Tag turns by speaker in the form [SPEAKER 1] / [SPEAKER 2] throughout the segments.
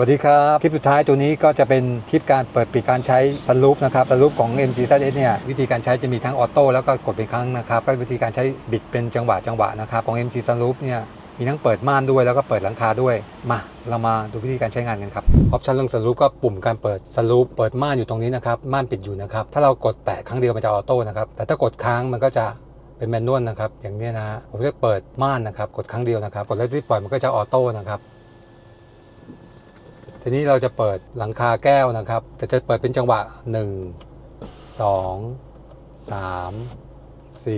[SPEAKER 1] สวัสดีครับ คลิปสุดท้ายตัวนี้ก็จะเป็นคลิปการเปิดปิดการใช้สลูปนะครับสลูปของ MG z s เนี่ยวิธีการใช้จะมีทั้งออโต้แล้วก็กดเป็นครั้งนะครับก็วิธีการใช้บิดเป็นจังหวะจังหวะนะครับของ MG s loop เนี่ยมีทั้งเปิดม่านด้วยแล้วก็เปิดหลังคาด้วย มาเรามาดูวิธีการใช้งานกันครับออปชันเรื่องสลูปก็ปุ่มการเปิดสลูปเปิดม่านอยู่ตรงนี้นะครับม่านปิดอยู่นะครับถ้าเรากดแตะครั้งเดียวมันจะออโต้นะครับแต่ถ้ากดค้างมันก็จะเป็นแมนนวลนะครับอย่างนี้นะฮะผมจะเปิดม่านนะครับกดครั้งเดียวนะครับกดแล้วรีบปล่อยมันก็จะออโต้นะครับ ทีนี้เราจะเปิดหลังคาแก้วนะครับ แต่จะเปิดเป็นจังหวะ 1 2 3 4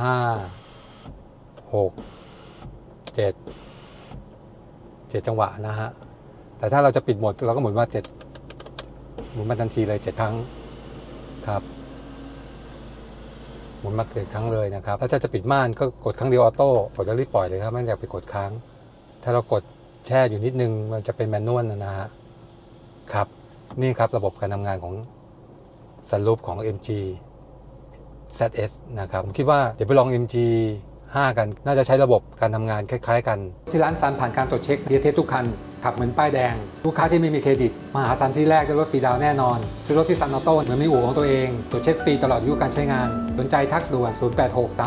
[SPEAKER 1] 5 6 7 7 จังหวะนะฮะ แต่ถ้าเราจะปิดหมดเราก็หมุนว่า7หมุนมาทันทีเลย 7 ครั้งครับ หมุนมาเจ็ดครั้งเลยนะครับ ถ้าจะปิดม่านก็กดครั้งเดียวออโต้กดแล้วรีบปล่อยเลยครับไม่อยากไปกดค้าง ถ้าเรากด แช่อยู่นิดนึงมันจะเป็นแมนนวลนะนะฮะครับ นี่ครับระบบการทำงานของสลูปของ MG ZS นะครับผมคิดว่าเดี๋ยวไปลอง MG 5 กันน่าจะใช้ระบบการทำงานคล้ายๆ กัน ที่ร้านซันผ่านการตรวจเช็คเดียเทสทุกคัน ขับเหมือนป้ายแดง ลูกค้าที่ไม่มีเครดิต มาหาซันที่แรกได้รถฟรีดาวแน่นอน ซื้อรถที่ซันออโต้เหมือนมีอู่ของตัวเอง ตรวจเช็คฟรีตลอดอายุการใช้งาน สนใจทักด่วน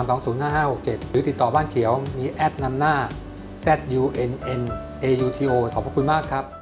[SPEAKER 1] 0863205567 หรือติดต่อบ้านเขียวมีแอดนำหน้า z u n n A U T O ขอบพระคุณมากครับ